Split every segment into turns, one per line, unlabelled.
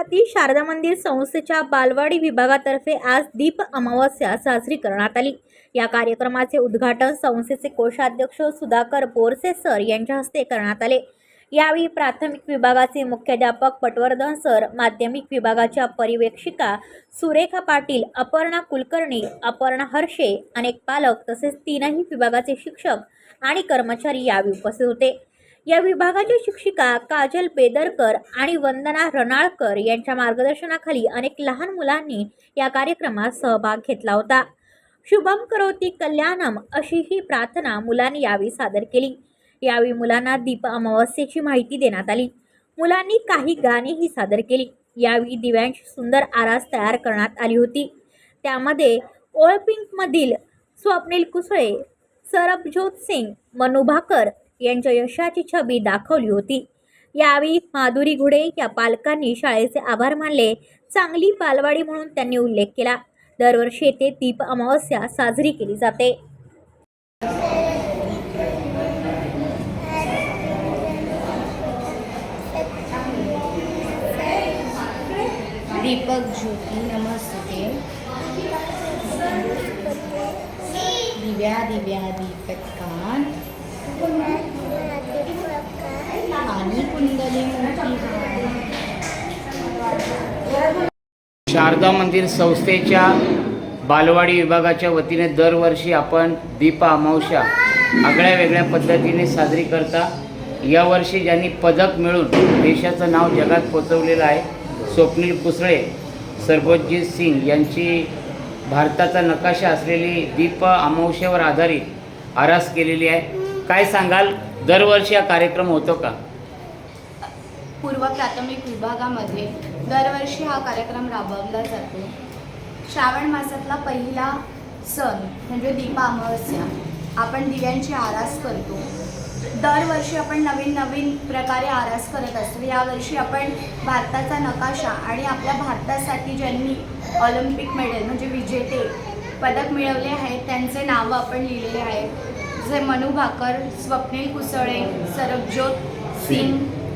शहरातील शारदा मंदिर संस्थेच्या बालवाडी विभागातर्फे आज दीप अमावस्या साजरी करण्यात आली. या कार्यक्रमाचे उद्घाटन संस्थेचे कोषाध्यक्ष सुधाकर बोरसे सर यांच्या हस्ते करण्यात आले. यावेळी प्राथमिक विभागाचे मुख्याध्यापक पटवर्धन सर माध्यमिक विभागाच्या पर्यवेक्षिका सुरेखा पाटील अपर्णा कुलकर्णी अपर्णा हर्षे अनेक पालक तसेच तीनही विभागाचे शिक्षक आणि कर्मचारी यावेळी उपस्थित होते. या विभागाच्या शिक्षिका काजल बेदरकर आणि वंदना रणाळकर यांच्या मार्गदर्शनाखाली अनेक लहान मुलांनी या कार्यक्रमात सहभाग घेतला होता. शुभम करोती कल्याणम अशी ही प्रार्थना मुलांनी यावेळी सादर केली. यावेळी मुलांना दीप अमावस्येची माहिती देण्यात आली. मुलांनी काही गाणीही सादर केली. यावेळी दिव्यांची सुंदर आरास तयार करण्यात आली होती. त्यामध्ये ओळपिंकमधील स्वप्नील कुसळे सरबजोत सिंग मनु भाकर यांच्या यशाची छबी दाखवली होती. यावेळी माधुरी घुडे या पालकांनी शाळेचे आभार मानले. चांगली बालवाडी म्हणून त्यांनी उल्लेख केला. दरवर्षी येथे दीप अमावस्या साजरी केली जाते.
दीपक ज्योती नमस्ते. दिव्या दिव्या दीपत्कान
शारदा मंदिर संस्थेच्या बालवाडी विभागाच्या वतीने दरवर्षी आपण दीप अमावस्या आगळ्या वेगळ्या पद्धतीने साजरी करता. यावर्षी ज्यांनी पदक मिळून देशाचं नाव जगात पोचवलेलं आहे स्वप्नील कुसळे सरबोतजीत सिंग यांची भारताचा नकाशा असलेली दीप अमावस्यावर आधारित आरास केलेली आहे. काय सांगाल? दरवर्षी हा कार्यक्रम होतो का?
पूर्व प्राथमिक विभागामध्ये दरवर्षी हा कार्यक्रम राबवला जातो. श्रावण मासातला पहिला सण म्हणजे दीपा अमावस्या. आपण दिव्यांची आरास करतो. दरवर्षी आपण नवीन नवीन प्रकारे आरास करत असतो. यावर्षी आपण भारताचा नकाशा आणि आपल्या भारतासाठी ज्यांनी ऑलिम्पिक मेडल म्हणजे विजेते पदक मिळवले आहेत त्यांचे नावं आपण लिहिलेले आहेत. जे मनु भाकर स्वप्नील कुसळे सरबजोत सिंग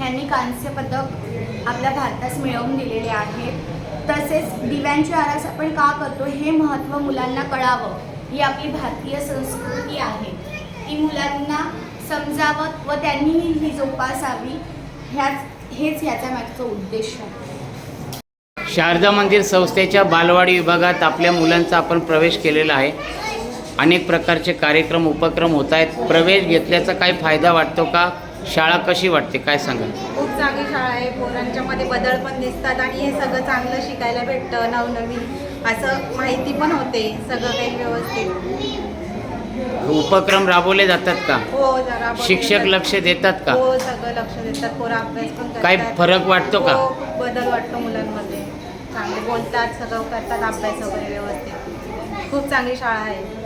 यांनी कांस्य पदक आपल्या भारतास मिळवून दिलेले आहे. तसेच दिव्यांची आरास आपण का करतो हे महत्त्व मुलांना कळावं ही आपली भारतीय संस्कृती आहे. ती मुलांना समजावं व त्यांनीही ही जोपासावी ह्याच हेच ह्याचा मागचा उद्देश आहे.
शारदा मंदिर संस्थेच्या बालवाडी विभागात आपल्या मुलांचा आपण प्रवेश केलेला आहे. अनेक प्रकारचे कार्यक्रम उपक्रम होत आहेत. प्रवेश घेतल्याचा काही फायदा वाटतो का? शाळा कशी वाटते? काय सांगाल?
खूप चांगली शाळा आहे. पोरांच्यामध्ये बदल पण दिसतात आणि हे सगळं चांगलं शिकायला भेटतं नवनवीन. असं माहिती पण होते. सगळं काही व्यवस्थित.
उपक्रम राबवले जातात का?
हो
शिक्षक लक्ष देतात का?
हो सगळं लक्ष देतात. पोरं अभ्यास पण करतात.
काही फरक वाटतो का?
हो, बदल वाटतो मुलांमध्ये. चांगले बोलतात सगळं करतात अभ्यास वगैरे व्यवस्थित. खूप चांगली शाळा आहे.